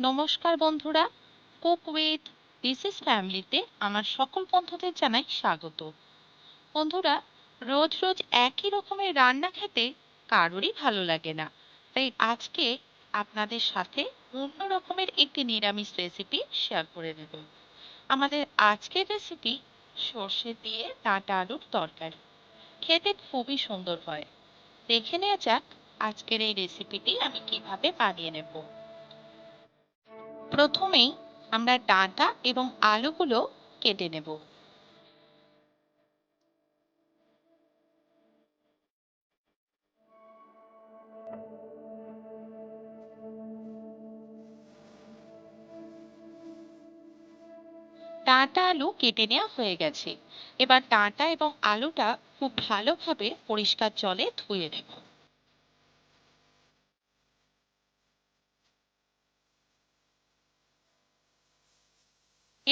নমস্কার বন্ধুরা cook with ডিসিস ফ্যামিলিতে আমার সকল বন্ধুদের জানাই স্বাগত। বন্ধুরা, রোজ রোজ একই রকমের রান্না খেতে কারোরই ভালো লাগে না। তাই আজকে আপনাদের সাথে অন্য রকমের একটি নিরামিষ রেসিপি শেয়ার করে নেব। আমাদের আজকের রেসিপি সর্ষে দিয়ে ডাঁটা আলুর তরকারি। খেতে খুবই সুন্দর হয়। দেখে নেওয়া যাক আজকের এই রেসিপিটি আমি কীভাবে বানিয়ে নেব। প্রথমেই আমরা ডাঁটা এবং আলুগুলো কেটে নেব। ডাঁটা আলু কেটে নেওয়া হয়ে গেছে। এবার ডাঁটা এবং আলুটা খুব ভালোভাবে পরিষ্কার জলে ধুয়ে নেব।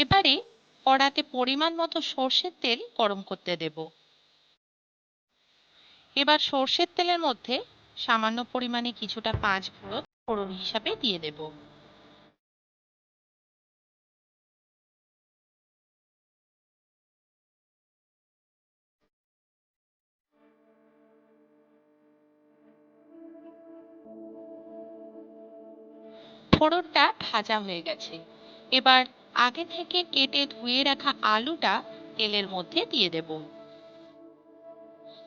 এবারে কড়াতে পরিমাণ মতো সর্ষের তেল গরম করতে দেব। এবার সর্ষের তেলের মধ্যে সামান্য পরিমাণে কিছুটা পাঁচ ফোড়ন ফোড়ন হিসাবে দিয়ে দেব। ফোড়নটা ভাজা হয়ে গেছে। এবার আগে থেকে কেটে ধুয়ে রাখা আলুটা তেলের মধ্যে দিয়ে দেব।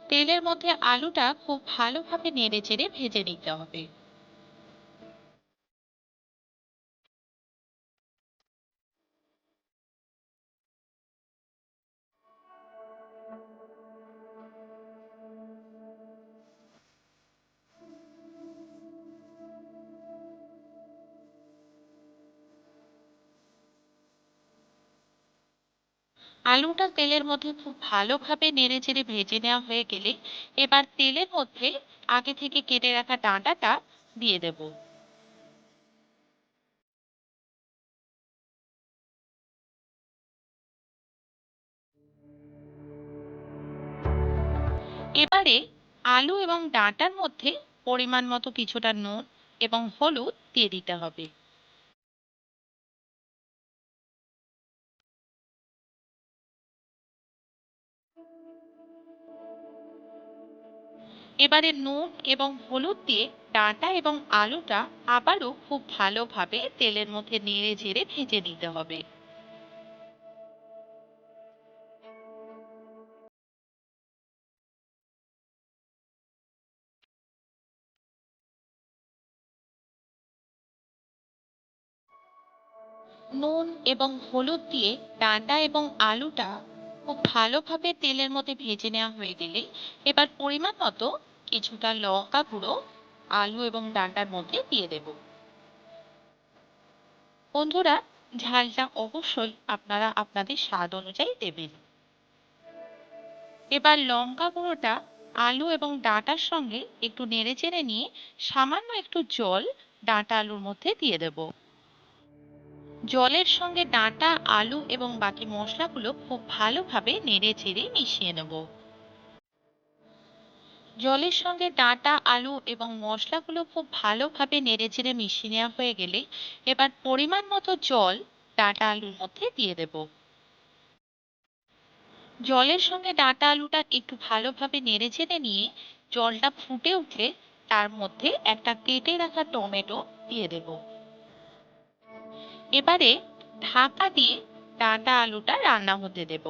তেলের মধ্যে আলুটা খুব ভালোভাবে নেড়ে চেড়ে ভেজে নিতে হবে। আলুটা তেলের মধ্যে খুব ভালোভাবে নেড়ে চেড়ে ভেজে নেওয়া হয়ে গেলে এবার তেলের মধ্যে আগে থেকে কেটে রাখা ডাঁটাটা দিয়ে দেব। এবারে আলু এবং ডাঁটার মধ্যে পরিমাণ মতো কিছুটা নুন এবং হলুদ দিয়ে দিতে হবে। এবারে নুন এবং হলুদ দিয়ে ডাঁটা এবং আলুটা আবারও খুব ভালোভাবে তেলের মধ্যে নেড়ে ঝেড়ে ভেজে নিতে হবে। নুন এবং হলুদ দিয়ে ডাঁটা এবং আলুটা খুব ভালোভাবে তেলের মধ্যে ভেজে নেওয়া হয়ে গেলে এবার পরিমাণ মতো কিছুটা লঙ্কা গুঁড়ো, আলু এবং ডাঁটার মধ্যে দিয়ে দেব। বন্ধুরা, ঝালটা অবশ্যই আপনারা আপনাদের স্বাদ অনুযায়ী দেবেন। এবার লঙ্কা গুঁড়োটা আলু এবং ডাঁটার সঙ্গে একটু নেড়ে চেড়ে নিয়ে সামান্য একটু জল ডাঁটা আলুর মধ্যে দিয়ে দেবো। জলের সঙ্গে ডাঁটা, আলু এবং বাকি মশলাগুলো খুব ভালোভাবে নেড়ে চেড়ে মিশিয়ে নেব। জলের সঙ্গে ডাঁটা, আলু এবং মশলাগুলো খুব ভালোভাবে নেড়ে চেড়ে মিশিয়ে নেওয়া হয়ে গেলে এবার পরিমাণ মতো জল ডাঁটা আলুর মধ্যে দিয়ে দেব। জলের সঙ্গে ডাঁটা আলুটা একটু ভালোভাবে নেড়ে চেড়ে নিয়ে জলটা ফুটে উঠলে তার মধ্যে একটা কেটে রাখা টমেটো দিয়ে দেবো। এবারে ঢাকা দিয়ে ডাঁটা আলুটা রান্না হতে দেব।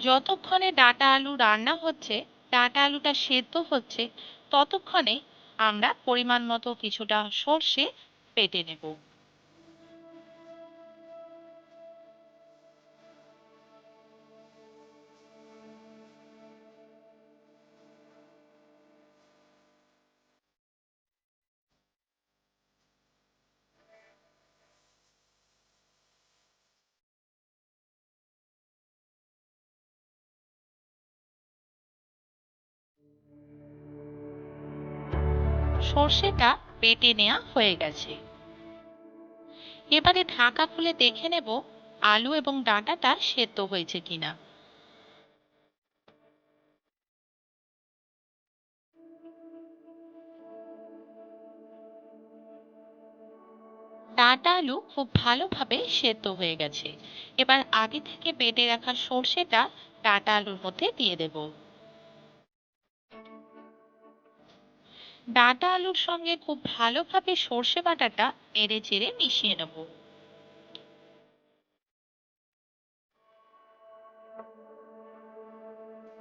যতক্ষণে ডাটা আলু রান্না হচ্ছে, ডাটা আলুটা সেদ্ধ হচ্ছে, ততক্ষণে আমরা পরিমাণ মতো কিছুটা সর্ষে পেটে নেব। সর্ষেটা বেটে নেওয়া হয়ে গেছে। এবারে ঢাকা খুলে দেখে নেব আলু এবং ডাঁটাটা সেদ্ধ হয়েছে কিনা। ডাঁটা আলু খুব ভালোভাবে সেদ্ধ হয়ে গেছে। এবার আগে থেকে বেটে রাখা সর্ষেটা ডাঁটা আলুর মধ্যে দিয়ে দেব। ডাঁটা আলুর সঙ্গে খুব ভালোভাবে সর্ষে বাটাটা নেড়ে চেড়ে মিশিয়ে নেব।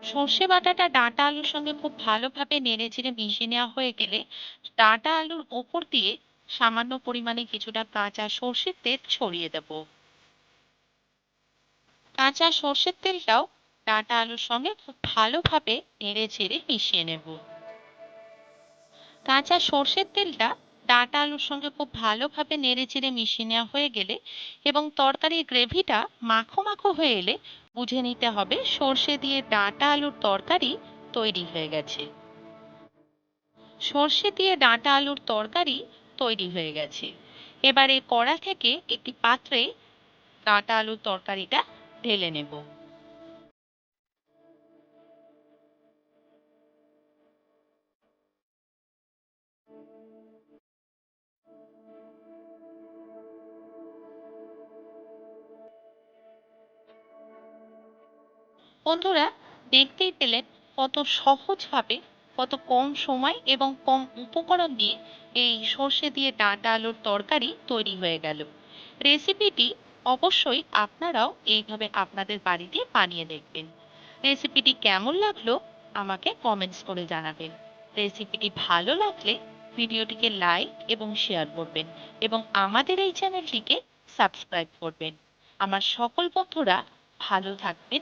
সর্ষে বাটাটা ডাঁটা আলুর সঙ্গে খুব ভালোভাবে নেড়ে চেড়ে মিশিয়ে নেওয়া হয়ে গেলে ডাঁটা আলুর ওপর দিয়ে সামান্য পরিমাণে কিছুটা কাঁচা সর্ষের তেল ছড়িয়ে দেব। কাঁচা সর্ষের তেলটাও ডাঁটা আলুর সঙ্গে খুব ভালোভাবে নেড়ে চেড়ে মিশিয়ে নেব। কাঁচা সর্ষের তেলটা ডাঁটা আলুর সঙ্গে খুব ভালোভাবে নেড়ে চেড়ে মিশিয়ে নেওয়া হয়ে গেলে এবং তরকারির গ্রেভিটা মাখো মাখো হয়ে এলে বুঝে নিতে হবে সর্ষে দিয়ে ডাঁটা আলুর তরকারি তৈরি হয়ে গেছে। সর্ষে দিয়ে ডাঁটা আলুর তরকারি তৈরি হয়ে গেছে। এবারে কড়া থেকে একটি পাত্রে ডাঁটা আলুর তরকারিটা ঢেলে নেব। বন্ধুরা দেখতেই পেলেন কত সহজভাবে, কত কম সময় এবং কম উপকরণ দিয়ে এই সর্ষে দিয়ে ডাঁটা আলুর তরকারি তৈরি হয়ে গেল। রেসিপিটি অবশ্যই আপনারাও এইভাবে আপনাদের বাড়িতে বানিয়ে দেখবেন। রেসিপিটি কেমন লাগল আমাকে কমেন্টস করে জানাবেন। রেসিপিটি ভালো লাগলে ভিডিওটিকে লাইক এবং শেয়ার করবেন এবং আমাদের এই চ্যানেলটিকে সাবস্ক্রাইব করবেন। আমার সকল বন্ধুরা ভালো থাকবেন।